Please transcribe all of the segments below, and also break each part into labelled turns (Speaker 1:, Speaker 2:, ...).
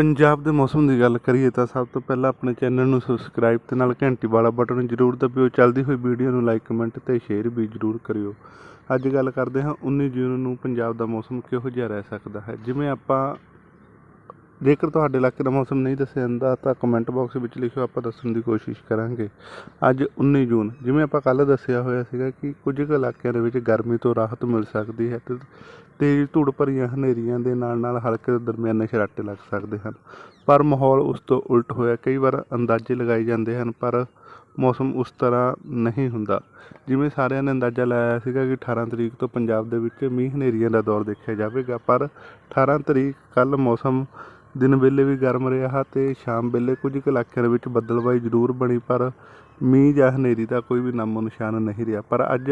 Speaker 1: ਪੰਜਾਬ ਦੇ ਮੌਸਮ ਦੀ ਗੱਲ ਕਰੀਏ ਤਾਂ ਸਭ ਤੋਂ ਪਹਿਲਾਂ ਆਪਣੇ ਚੈਨਲ ਨੂੰ ਸਬਸਕ੍ਰਾਈਬ ਤੇ ਨਾਲ ਘੰਟੀ ਵਾਲਾ ਬਟਨ ਜ਼ਰੂਰ ਦਬਿਓ। ਚੱਲਦੀ ਹੋਈ ਵੀਡੀਓ ਨੂੰ ਲਾਈਕ ਕਮੈਂਟ ਤੇ ਸ਼ੇਅਰ ਵੀ ਜ਼ਰੂਰ ਕਰਿਓ। ਅੱਜ ਗੱਲ ਕਰਦੇ ਹਾਂ 19 ਜੂਨ ਨੂੰ ਪੰਜਾਬ ਦਾ ਮੌਸਮ ਕਿਹੋ ਜਿਹਾ ਰਹਿ ਸਕਦਾ ਹੈ? ਜਿਵੇਂ ਆਪਾਂ ਜੇਕਰ ਤੁਹਾਡੇ ਇਲਾਕੇ ਦਾ ਮੌਸਮ ਨਹੀਂ ਦੱਸਿਆ ਜਾਂਦਾ, ਤਾਂ ਕਮੈਂਟ ਬਾਕਸ ਵਿੱਚ ਲਿਖਿਓ, ਆਪਾਂ ਦੱਸਣ ਦੀ ਕੋਸ਼ਿਸ਼ ਕਰਾਂਗੇ। ਅੱਜ 19 ਜੂਨ, ਜਿਵੇਂ ਆਪਾਂ ਕੱਲ ਦੱਸਿਆ ਹੋਇਆ ਸੀਗਾ ਕਿ ਕੁਝ ਕੁ ਇਲਾਕਿਆਂ ਦੇ ਵਿੱਚ ਗਰਮੀ ਤੋਂ ਰਾਹਤ ਮਿਲ ਸਕਦੀ ਹੈ ਤੇ ਤੇਜ਼ ਧੂੜ ਭਰੀਆਂ ਹਨੇਰੀਆਂ ਦੇ ਨਾਲ ਨਾਲ ਹਲਕੇ ਦਰਮਿਆਨੇ ਸ਼ਰਾਟੇ ਲੱਗ ਸਕਦੇ ਹਨ। ਪਰ ਮਾਹੌਲ ਉਸ ਤੋਂ ਉਲਟ ਹੋਇਆ। ਕਈ ਵਾਰ ਅੰਦਾਜ਼ੇ ਲਗਾਏ ਜਾਂਦੇ ਹਨ, ਪਰ ਮੌਸਮ ਉਸ ਤਰ੍ਹਾਂ ਨਹੀਂ ਹੁੰਦਾ। ਜਿਵੇਂ ਸਾਰਿਆਂ ਨੇ ਅੰਦਾਜ਼ਾ ਲਾਇਆ ਸੀਗਾ ਕਿ 18 ਤਰੀਕ ਤੋਂ ਪੰਜਾਬ ਦੇ ਵਿੱਚ ਮੀਂਹ ਹਨੇਰੀਆਂ ਦਾ ਦੌਰ ਦੇਖਿਆ ਜਾਵੇਗਾ, ਪਰ 18 ਤਰੀਕ ਕੱਲ ਮੌਸਮ ਦਿਨ ਵੇਲੇ ਵੀ ਗਰਮ ਰਿਹਾ ਤੇ ਸ਼ਾਮ ਵੇਲੇ ਕੁਝ ਕੁ ਇਲਾਕਿਆਂ ਦੇ ਵਿੱਚ ਬੱਦਲਬਾਈ ਜ਼ਰੂਰ ਬਣੀ, ਪਰ ਮੀਂਹ ਜਾਂ ਹਨੇਰੀ ਦਾ ਕੋਈ ਵੀ ਨਾਮੋ ਨਿਸ਼ਾਨ ਨਹੀਂ ਰਿਹਾ। ਪਰ ਅੱਜ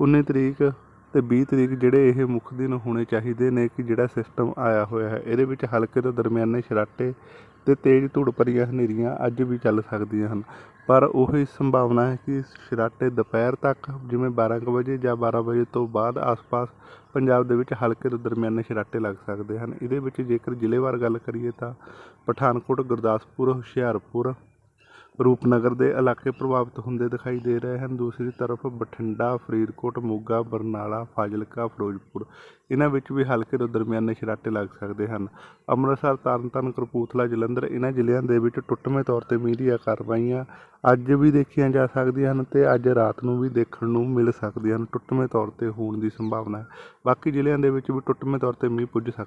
Speaker 1: 19 ਤਰੀਕ ਤੇ 20 ਤਰੀਕ ਜਿਹੜੇ ਇਹ ਮੁੱਖ ਦਿਨ ਹੋਣੇ ਚਾਹੀਦੇ ਨੇ ਕਿ ਜਿਹੜਾ ਸਿਸਟਮ ਆਇਆ ਹੋਇਆ ਹੈ, ਇਹਦੇ ਵਿੱਚ ਹਲਕੇ ਤੋਂ ਦਰਮਿਆਨੇ ਸਰਾਟੇ ਤੇ ਤੇਜ਼ ਧੂੜ ਭਰੀਆਂ ਹਨੇਰੀਆਂ ਅੱਜ ਵੀ ਚੱਲ ਸਕਦੀਆਂ ਹਨ। ਪਰ ਉਹੀ ਸੰਭਾਵਨਾ ਹੈ ਕਿ ਸ਼ਰਾਟੇ ਦੁਪਹਿਰ ਤੱਕ, ਜਿਵੇਂ 12 ਕੁ ਵਜੇ ਜਾਂ 12 ਵਜੇ ਤੋਂ ਬਾਅਦ ਆਸ-ਪਾਸ ਪੰਜਾਬ ਦੇ ਵਿੱਚ ਹਲਕੇ ਤੋਂ ਦਰਮਿਆਨੇ ਸ਼ਰਾਟੇ ਲੱਗ ਸਕਦੇ ਹਨ। ਇਹਦੇ ਵਿੱਚ ਜੇਕਰ ਜ਼ਿਲ੍ਹੇਵਾਰ ਗੱਲ ਕਰੀਏ ਤਾਂ ਪਠਾਨਕੋਟ, ਗੁਰਦਾਸਪੁਰ, ਹੁਸ਼ਿਆਰਪੁਰ ਰੂਪਨਗਰ ਦੇ ਇਲਾਕੇ ਪ੍ਰਭਾਵਿਤ ਹੁੰਦੇ ਦਿਖਾਈ ਦੇ ਰਹੇ ਹਨ। ਦੂਸਰੀ ਤਰਫ ਬਠਿੰਡਾ, ਫਰੀਦਕੋਟ, ਮੋਗਾ, ਬਰਨਾਲਾ, ਫਾਜ਼ਿਲਕਾ, ਫਿਰੋਜ਼ਪੁਰ। ਇਹਨਾਂ ਵਿੱਚ ਵੀ ਹਲਕੇ ਤੋਂ ਦਰਮਿਆਨੇ ਛਰਾਟੇ ਲੱਗ ਸਕਦੇ ਹਨ। ਅੰਮ੍ਰਿਤਸਰ, ਤਰਨਤਾਰਨ, ਕਪੂਰਥਲਾ, ਜਲੰਧਰ ਇਹਨਾਂ ਜ਼ਿਲ੍ਹਿਆਂ ਦੇ ਵਿੱਚ ਟੁੱਟਵੇਂ ਤੌਰ ਤੇ ਮੀਂਹ ਦੀਆਂ ਕਾਰਵਾਈਆਂ ਅੱਜ ਵੀ ਦੇਖੀਆਂ ਜਾ ਸਕਦੀਆਂ ਹਨ ਤੇ ਅੱਜ ਰਾਤ ਨੂੰ ਵੀ ਦੇਖਣ ਨੂੰ ਮਿਲ ਸਕਦੀਆਂ ਹਨ। ਟੁੱਟਵੇਂ ਤੌਰ ਤੇ ਹੋਣ ਦੀ ਸੰਭਾਵਨਾ ਹੈ। ਬਾਕੀ ਜ਼ਿਲ੍ਹਿਆਂ ਦੇ ਵਿੱਚ ਵੀ ਟੁੱਟਵੇਂ ਤੌਰ ਤੇ ਮੀਂਹ ਪੁੱਜ ਸਕਦਾ